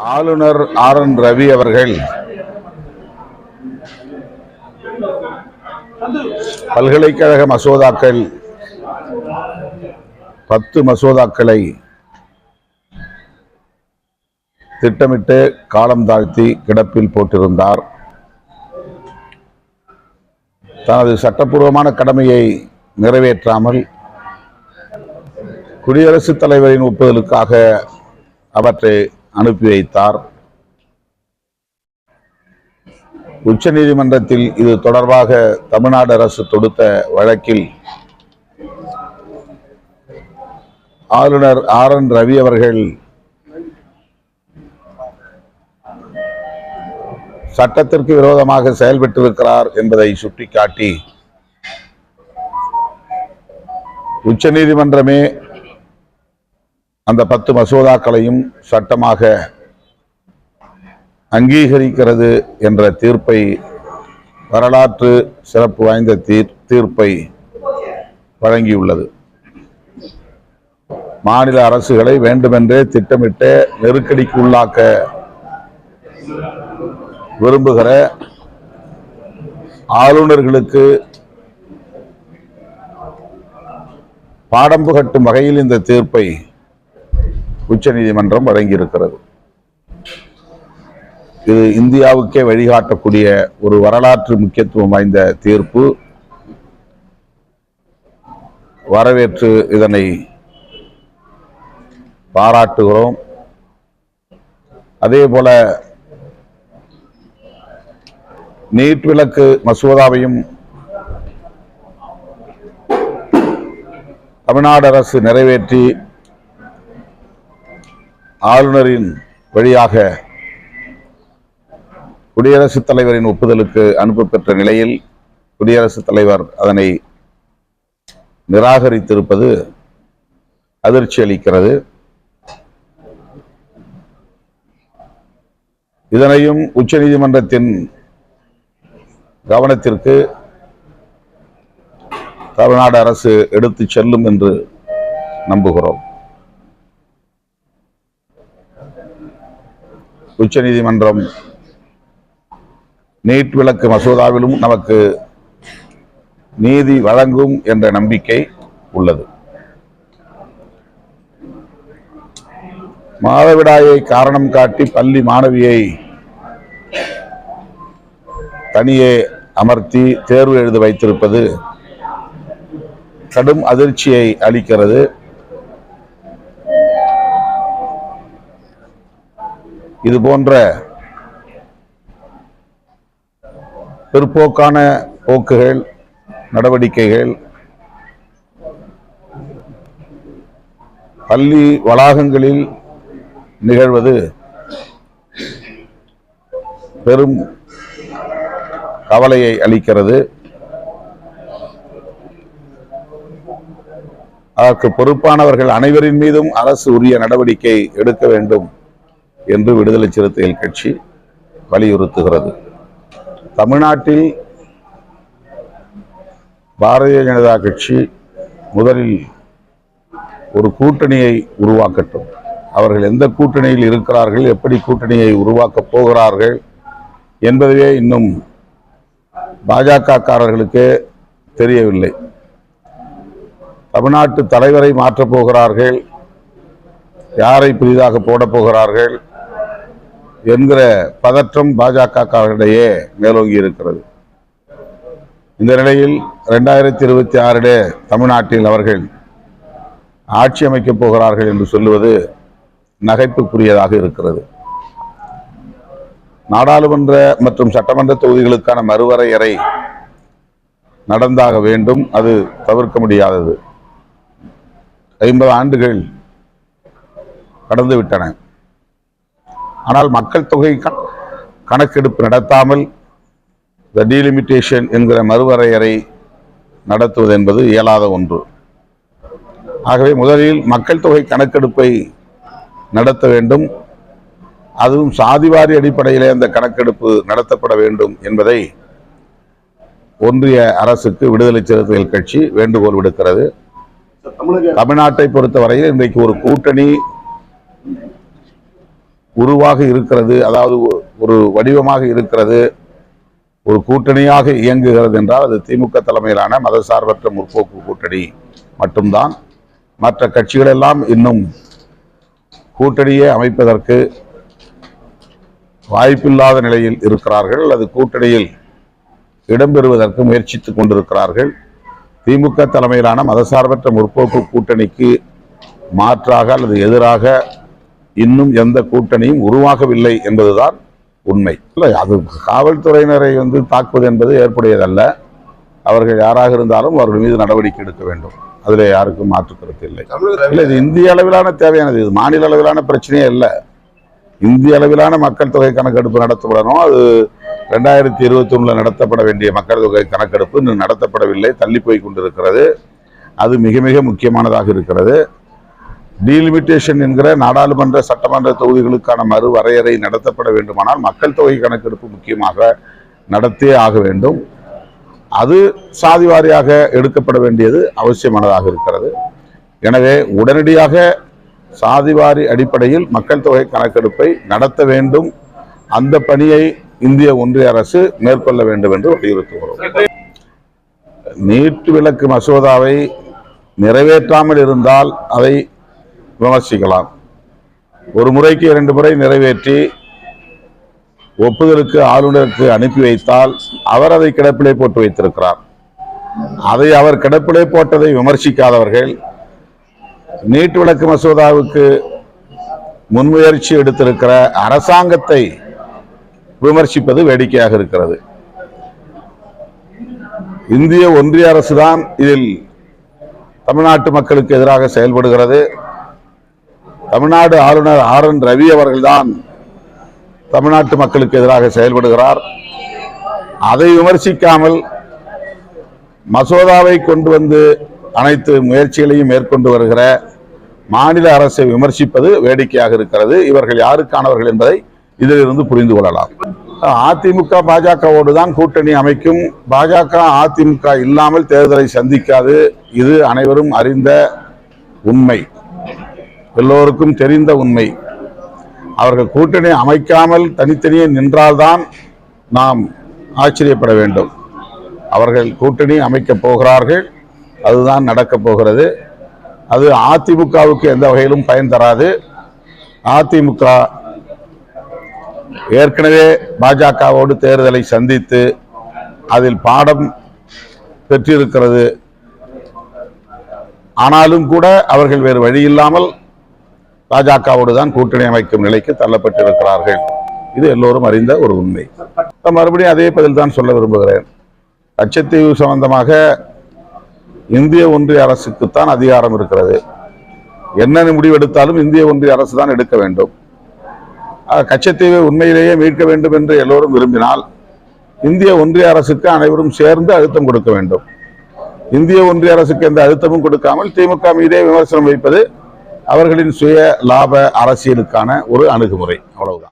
ஆளுநர் R N Ravi அவர்கள் பல்கலைக்கழக மசோதாக்கள் பத்து மசோதாக்களை திட்டமிட்டு காலம் தாழ்த்தி கிடப்பில் போட்டிருந்தார். தனது சட்டப்பூர்வமான கடமையை நிறைவேற்றாமல் குடியரசுத் தலைவரின் ஒப்புதலுக்காக அவற்றை அனுப்பி வைத்தார். உச்சநீதிமன்றத்தில் இது தொடர்பாக தமிழ்நாடு அரசு தொடுத்த வழக்கில் ஆளுநர் ஆர் என் ரவி அவர்கள் சட்டத்திற்கு விரோதமாக செயல்பட்டிருக்கிறார் என்பதை சுட்டிக்காட்டி உச்சநீதிமன்றமே அந்த பத்து மசோதாக்களையும் சட்டமாக அங்கீகரிக்கிறது என்ற தீர்ப்பை வரலாற்று சிறப்பு வாய்ந்த தீர் தீர்ப்பை வழங்கியுள்ளது. மாநில அரசுகளை வேண்டுமென்றே திட்டமிட்டு நெருக்கடிக்கு உள்ளாக்க விரும்புகிற ஆளுநர்களுக்கு பாடம் புகட்டும் வகையில் இந்த தீர்ப்பை உச்சநீதிமன்றம் வழங்கியிருக்கிறது. இது இந்தியாவுக்கே வழிகாட்டக்கூடிய ஒரு வரலாற்று முக்கியத்துவம் வாய்ந்த தீர்ப்பு. வரவேற்று இதனை பாராட்டுகிறோம். அதே போல நீட் விளக்கு மசோதாவையும் தமிழ்நாடு அரசு நிறைவேற்றி ஆளுநரின் வழியாக குடியரசுத் தலைவரின் ஒப்புதலுக்கு அனுப்பப்பெற்ற நிலையில் குடியரசுத் தலைவர் அதனை நிராகரித்திருப்பது அதிர்ச்சி அளிக்கிறது. இதனையும் உச்சநீதிமன்றத்தின் கவனத்திற்கு தமிழ்நாடு அரசு எடுத்துச் செல்லும் என்று நம்புகிறோம். உச்சநீதிமன்றம் நீட் விளக்கு மசோதாவிலும் நமக்கு நீதி வழங்கும் என்ற நம்பிக்கை உள்ளது. மாதவிடாயை காரணம் காட்டி பள்ளி மாணவியை தனியே அமர்த்தி தேர்வு எழுத வைத்திருப்பது கடும் அதிர்ச்சியை அளிக்கிறது. இது போன்ற பிற்போக்கான போக்குகள் நடவடிக்கைகள் பள்ளி வளாகங்களில் நிகழ்வது பெரும் கவலையை அளிக்கிறது. அதற்கு பொறுப்பானவர்கள் அனைவரின் மீதும் அரசு உரிய நடவடிக்கை எடுக்க வேண்டும். என்று விடுதலை சிறுத்தைகள் கட்சி வலியுறுத்துகிறது. தமிழ்நாட்டில் பாரதிய ஜனதா கட்சி முதலில் ஒரு கூட்டணியை உருவாக்கட்டும். அவர்கள் எந்த கூட்டணியில் இருக்கிறார்கள் எப்படி கூட்டணியை உருவாக்கப் போகிறார்கள் என்பதையே இன்னும் பாஜகக்காரர்களுக்கு தெரியவில்லை. தமிழ்நாட்டு தலைவரை மாற்றப் போகிறார்கள் யாரை புதிதாக போடப் போகிறார்கள் என்கிற பதற்றம் பாஜகக்காரர்களிடையே மேலோங்கி இருக்கிறது. இந்த நிலையில் ரெண்டாயிரத்தி இருபத்தி ஆறிலே தமிழ்நாட்டில் அவர்கள் ஆட்சி அமைக்கப் போகிறார்கள் என்று சொல்லுவது நகைப்புக்குரியதாக இருக்கிறது. நாடாளுமன்ற மற்றும் சட்டமன்ற தொகுதிகளுக்கான மறுவரையறை நடந்தாக வேண்டும். அது தவிர்க்க முடியாதது. ஐம்பது ஆண்டுகள் கடந்துவிட்டன ஆனால் மக்கள் தொகை கணக்கெடுப்பு நடத்தாமல் த டீலிமிட்டேஷன் என்கிற மறுவரையறை நடத்துவது என்பது இயலாத ஒன்று. ஆகவே முதலில் மக்கள் தொகை கணக்கெடுப்பை நடத்த வேண்டும். அதுவும் சாதிவாரி அடிப்படையிலே அந்த கணக்கெடுப்பு நடத்தப்பட வேண்டும் என்பதை ஒன்றிய அரசுக்கு விடுதலை சிறுத்தைகள் கட்சி வேண்டுகோள் விடுக்கிறது. தமிழ்நாட்டை பொறுத்தவரையில் இன்றைக்கு ஒரு கூட்டணி உருவாக இருக்கிறது அதாவது ஒரு வடிவமாக இருக்கிறது ஒரு கூட்டணியாக இயங்குகிறது என்றால் அது திமுக தலைமையிலான மதசார்பற்ற முற்போக்கு கூட்டணி மட்டும்தான். மற்ற கட்சிகளெல்லாம் இன்னும் கூட்டணியை அமைப்பதற்கு வாய்ப்பில்லாத நிலையில் இருக்கிறார்கள். அல்லது கூட்டணியில் இடம்பெறுவதற்கு முயற்சித்துக் கொண்டிருக்கிறார்கள். திமுக தலைமையிலான மதசார்பற்ற முற்போக்கு கூட்டணிக்கு மாற்றாக அல்லது எதிராக இன்னும் எந்த கூட்டணியும் உருவாகவில்லை என்பதுதான் உண்மை. இல்லை அது காவல்துறையினரை வந்து தாக்குவது என்பது ஏற்புடையதல்ல. அவர்கள் யாராக இருந்தாலும் அவர்கள் மீது நடவடிக்கை எடுக்க வேண்டும். அதில் யாருக்கும் மாற்று கருத்து இல்லை. இல்லை இது இந்திய அளவிலான தேவையானது. இது மாநில அளவிலான பிரச்சனையே இல்லை. இந்திய அளவிலான மக்கள் தொகை கணக்கெடுப்பு நடத்தப்படணும். அது ரெண்டாயிரத்தி இருபத்தி ஒன்றில் நடத்தப்பட வேண்டிய மக்கள் தொகை கணக்கெடுப்பு இன்னும் நடத்தப்படவில்லை. தள்ளி போய் கொண்டிருக்கிறது. அது மிக மிக முக்கியமானதாக இருக்கிறது. டீலிமிட்டேஷன் என்கிற நாடாளுமன்ற சட்டமன்ற தொகுதிகளுக்கான மறு வரையறை நடத்தப்பட வேண்டுமானால் மக்கள் தொகை கணக்கெடுப்பு முக்கியமாக நடத்தியே ஆக வேண்டும். அது சாதி வாரியாக எடுக்கப்பட வேண்டியது அவசியமானதாக இருக்கிறது. எனவே உடனடியாக சாதிவாரி அடிப்படையில் மக்கள் தொகை கணக்கெடுப்பை நடத்த வேண்டும். அந்த பணியை இந்திய ஒன்றிய அரசு மேற்கொள்ள வேண்டும் என்று வலியுறுத்துகிறோம். நீட்டு விலக்கு மசோதாவை நிறைவேற்றாமல் இருந்தால் அதை விமர்சிக்கலாம். ஒரு முறைக்கு இரண்டு முறை நிறைவேற்றி ஒப்புதலுக்கு ஆளுநருக்கு அனுப்பி வைத்தால் அவர் அதை கிடப்பிலே போட்டு வைத்திருக்கிறார். அதை அவர் கிடப்பிலே போட்டதை விமர்சிக்காதவர்கள் நீட் விளக்கு மசோதாவுக்கு முன்முயற்சி எடுத்திருக்கிற அரசாங்கத்தை விமர்சிப்பது வேடிக்கையாக இருக்கிறது. இந்திய ஒன்றிய அரசுதான் இதில் தமிழ்நாட்டு மக்களுக்கு எதிராக செயல்படுகிறது. தமிழ்நாடு ஆளுநர் ஆர் என் ரவி அவர்கள்தான் தமிழ்நாட்டு மக்களுக்கு எதிராக செயல்படுகிறார். அதை விமர்சிக்காமல் மசோதாவை கொண்டு வந்து அனைத்து முயற்சிகளையும் மேற்கொண்டு வருகிற மாநில அரசை விமர்சிப்பது வேடிக்கையாக இருக்கிறது. இவர்கள் யாருக்கானவர்கள் என்பதை இதிலிருந்து புரிந்து கொள்ளலாம். அதிமுக பாஜகவோடு தான் கூட்டணி அமைக்கும். பாஜக அதிமுக இல்லாமல் தேர்தலை சந்திக்காது. இது அனைவரும் அறிந்த உண்மை. எல்லோருக்கும் தெரிந்த உண்மை. அவர்கள் கூட்டணி அமைக்காமல் தனித்தனியே நின்றால்தான் நாம் ஆச்சரியப்பட வேண்டும். அவர்கள் கூட்டணி அமைக்கப் போகிறார்கள் அதுதான் நடக்கப் போகிறது. அது அதிமுகவுக்கு எந்த வகையிலும் பயன் தராது. அதிமுக ஏற்கனவே பாஜகவோடு தேர்தலை சந்தித்து அதில் பாடம் பெற்றிருக்கிறது. ஆனாலும் கூட அவர்கள் வேறு வழி இல்லாமல் பாஜகவோடு தான் கூட்டணி அமைக்கும் நிலைக்கு தள்ளப்பட்டிருக்கிறார்கள். இது எல்லோரும் அறிந்த ஒரு உண்மை. மறுபடியும் அதே பதில் தான் சொல்ல விரும்புகிறேன். கச்சத்தீவு சம்பந்தமாக இந்திய ஒன்றிய அரசுக்குத்தான் அதிகாரம் இருக்கிறது. என்னென்ன முடிவெடுத்தாலும் இந்திய ஒன்றிய அரசு தான் எடுக்க வேண்டும். கச்சத்தீவை உண்மையிலேயே மீட்க வேண்டும் என்று எல்லோரும் விரும்பினால் இந்திய ஒன்றிய அரசுக்கு அனைவரும் சேர்ந்து அழுத்தம் கொடுக்க வேண்டும். இந்திய ஒன்றிய அரசுக்கு எந்த அழுத்தமும் கொடுக்காமல் திமுக மீதே விமர்சனம் வைப்பது அவர்களின் சுய லாப அரசியலுக்கான ஒரு அணுகுமுறை. அவ்வளவுதான்.